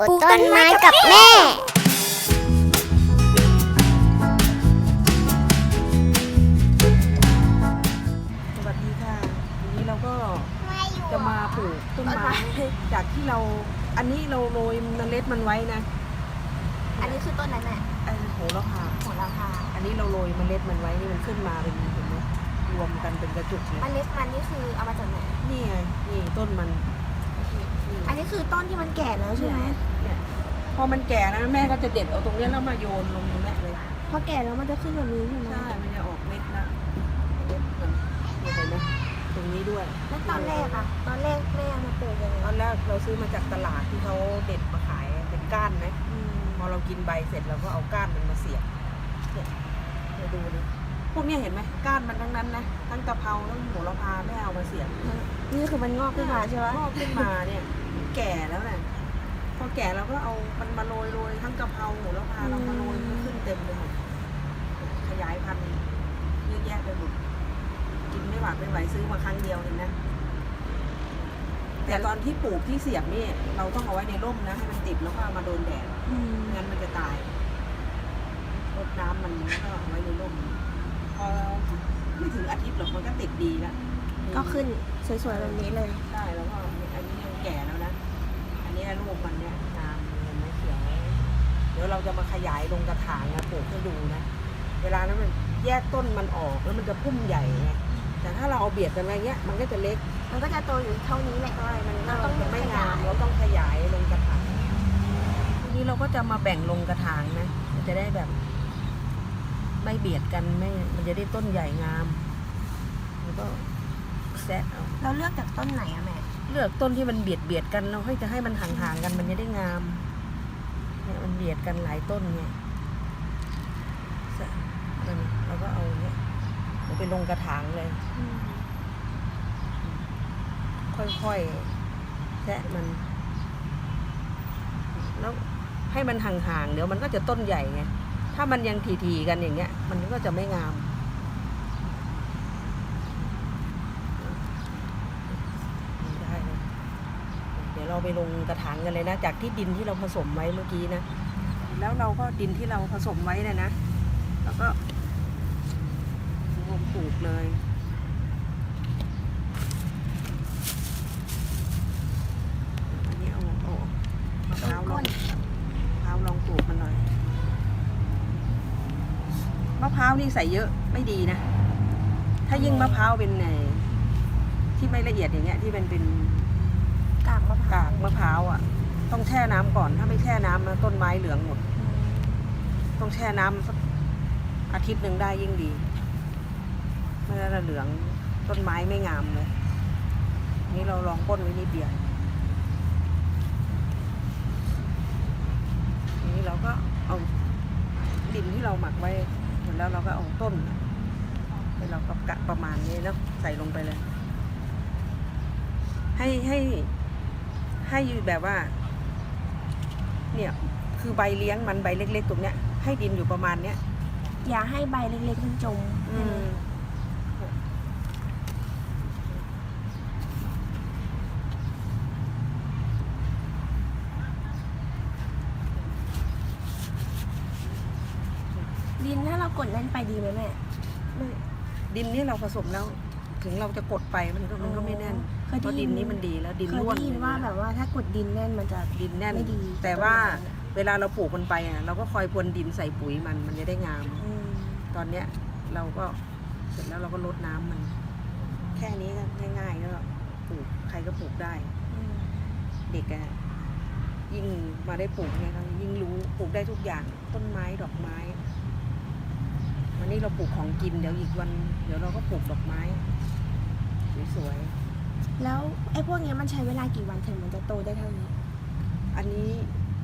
ปลูกต้นไม้กับแม่ สวัสดีค่ะวันนี้เราก็จะมาปลูกต้นไม้จากที่เรา อันนี้เราโรยเมล็ดมันไว้นะอันนี้คือต้นนั้นแหละไอ้โหระพาของราคาอันนี้เราโรยเมล็ดมันไว้นี่มันขึ้นมาเป็นเห็นไหมรวมกันเป็นกระจุกเลยเมล็ดมันนี่คือเอามาจากไหนนี่ไงนี่ต้นมันนี่ อันนี้คือต้นที่มันแก่แล้วใช่ไหมเนี่ยพอมันแก่นะแม่ก็จะเด็ดเอาตรงเนี้ยแล้วมาโยนลงตรงเนี้ยเลยพอแก่แล้วมันจะขึ้นแบบนี้ใช่ไหมใช่มันจะออกเม็ดนะเม็ดมันนี่เห็นไหมตรงนี้ด้วยแล้วตอนแรกอะตอนแรกแม่เอามาปลูกยังไงตอนแรกเราซื้อมาจากตลาดที่เขาเด็ดมาขายเป็นก้านนะอืมพอเรากินใบเสร็จเราก็เอาก้านมันมาเสียบเนี่ยเดี๋ยวดูดิ พวกเนี้ยเห็นไหมก้านมันทั้งนั้นนะทั้งกะเพราทั้งโหระพาไม่เอามาเสียบนี่คือมันงอกขึ้นมาใช่ไหมงอกขึ้นมาเนี่ยแก่แล้วนะพอแก่เราก็เอามันมาโรยโรยทั้งกะเพราโหระพาเรามาโรยมันขึ้นเต็มไปหมดขยายพันธุ์เยอะแยะไปหมดกินไม่หวาดไม่ไหวซื้อมาครั้งเดียวเองนะแต่ตอนที่ปลูกที่เสียบนี่เราต้องเอาไว้ในร่มนะให้มันติดแล้วก็เอามาโดนแดดอืมงั้นมันจะตายรดน้ำมันแล้วก็เอาไว้ในร่ม พอไม่ถึงอาทิตย์หรอกมันก็ติดดีแล้วก็ขึ้นสวยๆแบบนี้เลยใช่แล้วก็อันนี้ยังแก่แล้วนะ อันนี้ลูกมันเนี่ยงามเห็นไหมเขียวเดี๋ยวเราจะมาขยายลงกระถางนะปลูกให้ดูนะ เวลานั้นมันแยกต้นมันออกแล้วมันจะพุ่มใหญ่ไงแต่ถ้าเราเอาเบียดกันไว้เงี้ยมันก็จะเล็กมันก็จะโตอยู่เท่านี้แหละใช่มันเราเราต้องจะไม่งามขยายเราต้องขยายลงกระถางทีนี้เราก็จะมาแบ่งลงกระถางนะมันจะได้แบบ ไม่เบียดกันไม่ มันจะได้ต้นใหญ่งาม แล้วก็แซะเอาเราเลือกจากต้นไหนอะแม่เลือกต้นที่มันเบียดเบียดกันเราให้จะให้มันห่างๆกันมันจะได้งามเนี่ยมันเบียดกันหลายต้นไงแซะมันเราก็เอาเนี่ยเอาไปลงกระถางเลย ค่อยๆแซะมัน แล้วให้มันห่างๆเดี๋ยวมันก็จะต้นใหญ่ไง ถ้ามันยังทีๆกันอย่างเงี้ย มันก็จะไม่งามเลยเดี๋ยวเราไปลงกระถางกันเลยนะ จากที่ดินที่เราผสมไว้เมื่อกี้นะ แล้วเราก็ดินที่เราผสมไว้เนี่ยนะ แล้วก็รวมปลูกเลย อันนี้เอาเอามะพร้าวลองมะพร้าวลองปลูกมันหน่อย มะพร้าวนี่ใส่เยอะไม่ดีนะ ถ้ายิ่งมะพร้าวเป็นไงที่ไม่ละเอียดอย่างเงี้ยที่มันเป็นกากมะพร้ากาวกมะพร้าวอะ ต้องแช่น้ำก่อน ถ้าไม่แช่น้ำนะต้นไม้เหลืองหมด ต้องแช่น้ำสักอาทิตย์หนึ่งได้ยิ่งดี ไม่งั้นจะเหลืองต้นไม้ไม่งามเลย นี่เราลองก้นไว้นิดเดียวทีนี้เราก็เอาดินที่เราหมักไว้หมด แล้วเราก็เอาต้นให้เราก็กะประมาณนี้เนาะใส่ลงไปเลย ให้ให้ให้แบบว่า เนี่ยคือใบเลี้ยงมันใบเล็ก ๆ ตรงเนี้ยให้ดินอยู่ประมาณเนี้ยอย่าให้ใบเล็กๆมันจมอืม ดินถ้าเรากดแน่นไปดีไหมแม่ ไม่ดินนี่เราผสมแล้ว ถึงเราจะกดไปมันก็มันก็ไม่แน่นเคยเพได้ราะดิยินนี้มันดีแล้วดินเคยร่วนได้ยินว่าแบบว่าถ้ากดดินแน่นมันจะ ดินแน่น ไม่ดี แต่ว่าเวลาเราปลูกมันไปอะเราก็คอยพรวนดินใส่ปุ๋ยมันมันจะได้งาม อืมตอนเนี้ยเราก็เสร็จแล้วเราก็ลดน้ำมัน แค่นี้ก็ง่ายๆก็ปลูกใครก็ปลูกได้ อืมเด็กอะยิ่งมาได้ปลูกเนี่ยเขายิ่งรู้ปลูกได้ทุกอย่างต้นไม้ดอกไม้วันนี้ เราปลูกของกินเดี๋ยวอีกวัน เดี๋ยวเราก็ปลูกดอกไม้สวยแล้วไอ้พวกเนี้ยมันใช้เวลากี่วันถึงมันจะโตได้เท่านี้ ๆอันนี้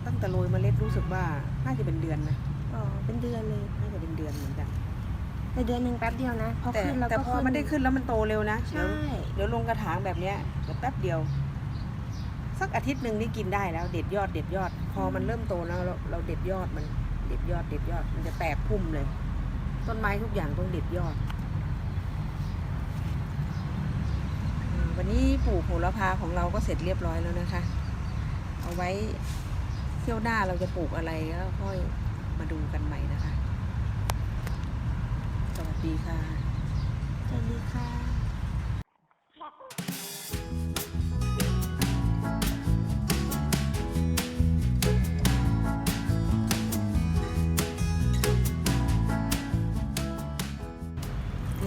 ตั้งแต่โรยเมล็ดรู้สึกว่าน่าจะเป็นเดือนนะอ๋อ เป็นเดือนเลย น่าจะเป็นเดือนเหมือนกันแต่เดือนหนึ่งแป๊บเดียวนะ พอแต่ขึ้นแล้วแต่ก็พอมันได้ขึ้นแล้วมันโตเร็วนะเดี๋ยวใช่ เดี๋ยวลงกระถางแบบเนี้ยเดี๋ยวแป๊บเดียว สักอาทิตย์หนึ่งนี่กินได้แล้ว เด็ดยอดเด็ดยอด พอมันเริ่มโตแล้วเราเราเด็ดยอดมัน เด็ดยอดเด็ดยอดมันจะแตกพุ่มเลย ต้นไม้ทุกอย่างต้องเด็ดยอด วันนี้ปลูกโหระพาของเราก็เสร็จเรียบร้อยแล้วนะคะ เอาไว้เที่ยวหน้าเราจะปลูกอะไรก็ค่อยมาดูกันใหม่นะคะ สวัสดีค่ะ สวัสดีค่ะ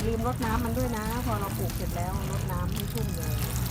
ลืมรดน้ำมันด้วยนะ พอเราปลูกเสร็จแล้วรดน้ำให้ชุ่มเลย